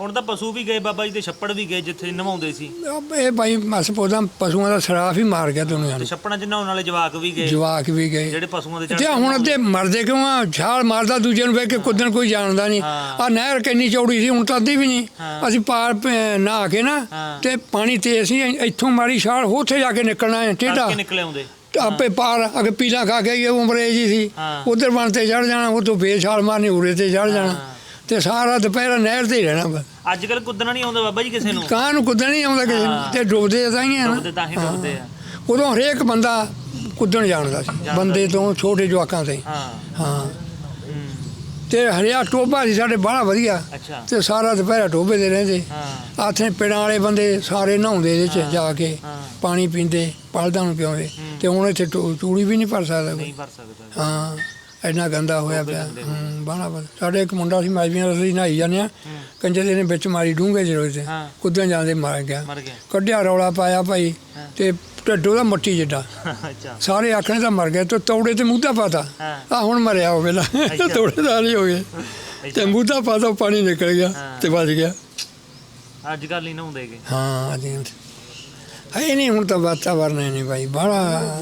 ਹੁਣ ਤਾਂ ਪਸ਼ੂ ਵੀ ਗਏ ਬਾਬਾ ਜੀ ਤੇ ਛੱਪੜ ਵੀ ਗਏ ਜਿੱਥੇ ਨਵਾਉਂਦੇ ਸੀ। ਇਹ ਭਾਈ ਮਸ ਪੌਦਾ ਪਸ਼ੂਆਂ ਦਾ ਸਰਾਫ ਹੀ ਮਾਰ ਗਿਆ ਦੁਨੀਆ ਤੇ ਨੂੰ ਛੱਪੜਾਂ 'ਚ ਨਹਾਉਣ ਵਾਲੇ ਜਵਾਕ ਵੀ ਗਏ। ਜਵਾਕ ਵੀ ਗਏ। ਜਿਹੜੇ ਪਸ਼ੂਆਂ ਦੇ ਤੇ ਚੜ੍ਹ ਹੁਣ ਅੱਧੇ ਮਰਦੇ ਕਿਉਂ ਆ? ਛਾਲ ਮਾਰਦਾ ਦੂਜੇ ਨੂੰ ਵੇਖ ਕੇ ਕੁੱਦਣ ਕੋਈ ਜਾਣਦਾ ਨਹੀਂ। ਹਾਂ। ਆ ਨਹਿਰ ਕਿੰਨੀ ਚੌੜੀ ਸੀ ਹੁਣ ਤਾਂ ਅੱਧੀ ਵੀ ਨਹੀਂ। ਹਾਂ। ਅਸੀਂ ਪਾਰ ਪ- ਨਹਾ ਕੇ ਨਾ ਹਾਂ। ਤੇ ਪਾਣੀ ਤੇਜ਼ ਸੀ ਇੱਥੋਂ ਮਾਰੀ ਛਾਲ ਉੱਥੇ ਜਾ ਕੇ ਨਿਕਲਣਾ ਹੈ ਟੇਢਾ। ਕੇ ਨਿਕਲੇ ਆਉਂਦੇ। ਤੇ ਆਪੇ ਪਾਰ ਅਗੇ ਪੀਲਾ ਖਾ ਕੇ ਇਹ ਉਮਰੇ ਜੀ ਸੀ। ਹਾਂ। ਉਧਰ ਬਣ ਤੇ ਚੜ ਜਾਣਾ ਉਹ ਤੋਂ ਫੇਰ ਛਾਲ ਮਾਰਨੀ ਉਰੇ ਤੇ ਚੜ ਜਾਣਾ। ਤੇ ਸਾਰਾ ਦੁਪਹਿਰ ਨਹਿਰ ਤੇ ਹੀ ਰਹਿਣਾ ਬਸ ਅੱਜ ਕੱਲ ਕੁੱਦਣਾ ਨਹੀਂ ਆਉਂਦਾ ਬਾਬਾ ਜੀ ਕਿਸੇ ਨੂੰ। ਕਾਂ ਨੂੰ ਕੁੱਦਣ ਨਹੀਂ ਆਉਂਦਾ ਕਿਸੇ ਨੂੰ। ਤੇ ਡੁੱਬਦੇ ਤਾਂ ਹੀ ਆ ਡੁੱਬਦੇ ਤਾਂ ਹੀ ਨਾ ਡੁੱਬਦੇ ਆ। ਉਦੋਂ ਹਰੇਕ ਬੰਦਾ ਕੁੱਦਣ ਜਾਣਦਾ ਸੀ। ਬੰਦੇ। ਤੋਂ ਛੋਟੇ ਜਵਾਕਾਂ ਤੇ ਹਾਂ। ਤੇ ਹਰਿਆ ਟੋਬਾ ਸੀ ਸਾਡੇ ਬੜਾ ਵਧੀਆ। ਅੱਛਾ। ਤੇ ਸਾਰਾ ਦੁਪਹਿਰ ਟੋਬੇ ਦੇ ਰਹਿੰਦੇ। ਹਾਂ। ਆਥੇ ਪਿੰਡਾਂ ਵਾਲੇ ਬੰਦੇ ਸਾਰੇ ਨਹਾਉਂਦੇ ਇਹਦੇ ਚ ਜਾ ਕੇ। ਪਾਣੀ ਪੀਂਦੇ ਪਲਦਾਂ ਨੂੰ ਪਿਆਉਂਦੇ। ਹੂੰ। ਤੇ ਹੁਣ ਇੱਥੇ ਤੂੜੀ ਵੀ ਨਹੀਂ ਭਰ ਸਕਦਾ ਨਹੀਂ ਭਰ ਸਕਦਾ। ਹਾਂ। ਇੰਨਾ ਗੰਦਾ ਹੋਇਆ ਪਿਆ। ਹੂੰ ਬਾਣਾ ਬਦ ਸਾਡੇ ਇੱਕ ਮੁੰਡਾ ਸੀ ਮਾਜਵੀਆਂ ਅਸੀਂ ਨਹਾਈ ਜਾਂਦੇ ਆ ਹੂੰ, ਕੰਜੇ ਦੇ ਨੇ ਵਿੱਚ ਮਾਰੀ ਡੂੰਘੇ ਜਿਹੇ ਤੇ ਹਾਂ। ਕੁੱਦਣ ਜਾਂਦੇ ਮਰ ਗਿਆ। ਮਰ ਗਿਆ। ਕੱਢਿਆ ਰੌਲਾ ਪਾਇਆ ਭਾਈ ਹਾਂ। ਤੇ ਢੱਡੋ ਦਾ ਮੱਟੀ ਜਿੱਡਾ। ਅੱਛਾ। ਸਾਰੇ ਆਖਣੇ ਤਾਂ ਮਰ ਗਏ ਤੇ ਤੌੜੇ ਤੇ ਮੂਧਾ ਪਾਤਾ ਹਾਂ। ਆ ਹੁਣ ਮਰਿਆ ਉਹ ਵੇਲਾ। ਅੱਛਾ। ਤੌੜੇ ਦਾ ਨਹੀਂ ਹੋ ਗਏ। ਤੇ ਮੂਧਾ ਪਾਤਾ ਪਾਣੀ ਨਿਕਲ ਗਿਆ ਹਾਂ। ਤੇ ਬਚ ਗਿਆ। ਅੱਜ ਕੱਲ ਨਹੀਂ ਨਹਾਉਂਦੇਗੇ ਹਾਂ ਜੀ ਹੈ ਨਹੀਂ ਹੁਣ ਤਾਂ ਵਾਤਾਵਰਨ ਹੀ ਨਹੀਂ ਭਾਈ ਬੜਾ